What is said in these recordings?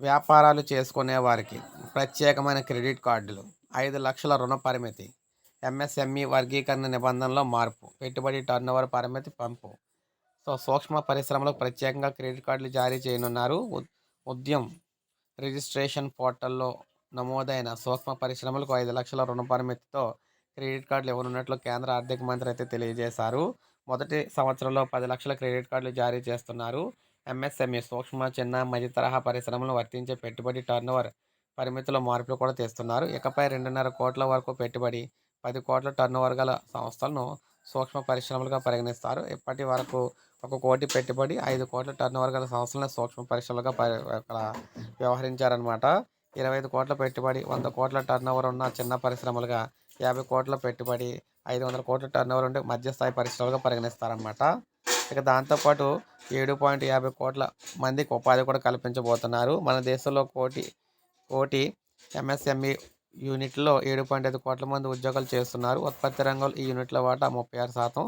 వ్యాపారాలు చేసుకునే వారికి ప్రత్యేకమైన క్రెడిట్ కార్డులు ఐదు లక్షల రుణ పరిమితి ఎంఎస్ఎంఈ వర్గీకరణ నిబంధనలో మార్పు పెట్టుబడి టర్నోవర్ పరిమితి పంపు. సో సూక్ష్మ పరిశ్రమలకు ప్రత్యేకంగా క్రెడిట్ కార్డులు జారీ చేయనున్నారు. ఉద్యం ఉద్యమ్ రిజిస్ట్రేషన్ పోర్టల్లో నమోదైన సూక్ష్మ పరిశ్రమలకు ఐదు లక్షల రుణ పరిమితితో క్రెడిట్ కార్డులు ఇవ్వనున్నట్లు కేంద్ర ఆర్థిక మంత్రి అయితే తెలియజేశారు. మొదటి సంవత్సరంలో పది లక్షల క్రెడిట్ కార్డులు జారీ చేస్తున్నారు. ఎంఎస్ఎంఈ సూక్ష్మ చిన్న మధ్య తరహా పరిశ్రమలు వర్తించే పెట్టుబడి టర్నోవర్ పరిమితిలో మార్పులు కూడా తెస్తున్నారు. ఇకపై రెండున్నర కోట్ల వరకు పెట్టుబడి పది కోట్ల టర్నోవర్ గల సంస్థలను సూక్ష్మ పరిశ్రమలుగా పరిగణిస్తారు. ఇప్పటి వరకు ఒక కోటి పెట్టుబడి ఐదు కోట్ల టర్నోవర్ గల సంస్థలను సూక్ష్మ పరిశ్రమలుగా పరి వ్యవహరించారనమాట ఇరవై ఐదు కోట్ల పెట్టుబడి వంద కోట్ల టర్నోవర్ ఉన్న చిన్న పరిశ్రమలుగా యాభై కోట్ల పెట్టుబడి ఐదు వందల కోట్ల టర్నోవర్ ఉంటే మధ్యస్థాయి పరిశ్రమలుగా పరిగణిస్తారనమాట ఇక దాంతోపాటు ఏడు పాయింట్ యాభై కోట్ల మందికి ఉపాధి కూడా కల్పించబోతున్నారు. మన దేశంలో కోటి కోటి ఎంఎస్ఎంఈ యూనిట్లో ఏడు పాయింట్ ఐదు కోట్ల మంది ఉద్యోగాలు చేస్తున్నారు. ఉత్పత్తి రంగంలో ఈ యూనిట్ల వాటా ముప్పై ఆరు శాతం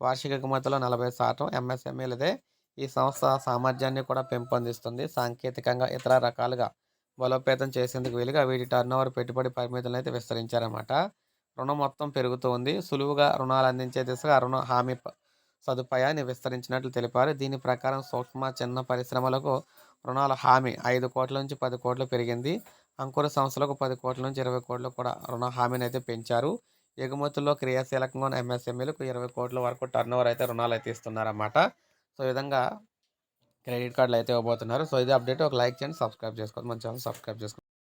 వార్షిక ఎగుమతిలో నలభై శాతం ఎంఎస్ఎంఈలదే. ఈ సంస్థ సామర్థ్యాన్ని కూడా పెంపొందిస్తుంది. సాంకేతికంగా ఇతర రకాలుగా బలోపేతం చేసేందుకు వీలుగా వీటి టర్నోవర్ పెట్టుబడి పరిమితులను అయితే విస్తరించారన్నమాట. రుణం మొత్తం పెరుగుతోంది సులువుగా రుణాలు అందించే దిశగా రుణ హామీ సదుపాయాన్ని విస్తరించినట్లు తెలిపారు. దీని ప్రకారం సూక్ష్మ చిన్న పరిశ్రమలకు రుణాల హామీ ఐదు కోట్ల నుంచి పది కోట్లు పెరిగింది. అంకుర సంస్థలకు పది కోట్ల నుంచి ఇరవై కోట్లు కూడా రుణ హామీని అయితే పెంచారు. ఎగుమతుల్లో క్రియాశీలకంగా ఉన్న ఎంఎస్ఎంఈలకు ఇరవై కోట్ల వరకు టర్నోవర్ అయితే రుణాలు అయితే ఇస్తున్నారన్నమాట. సో ఈ విధంగా క్రెడిట్ కార్డులు అయితే ఇవ్వబోతున్నారు. సో ఇది అప్డేట్. ఒక లైక్ చేయండి సబ్స్క్రైబ్ చేసుకోండి. మన ఛానల్ సబ్స్క్రైబ్ చేసుకోండి.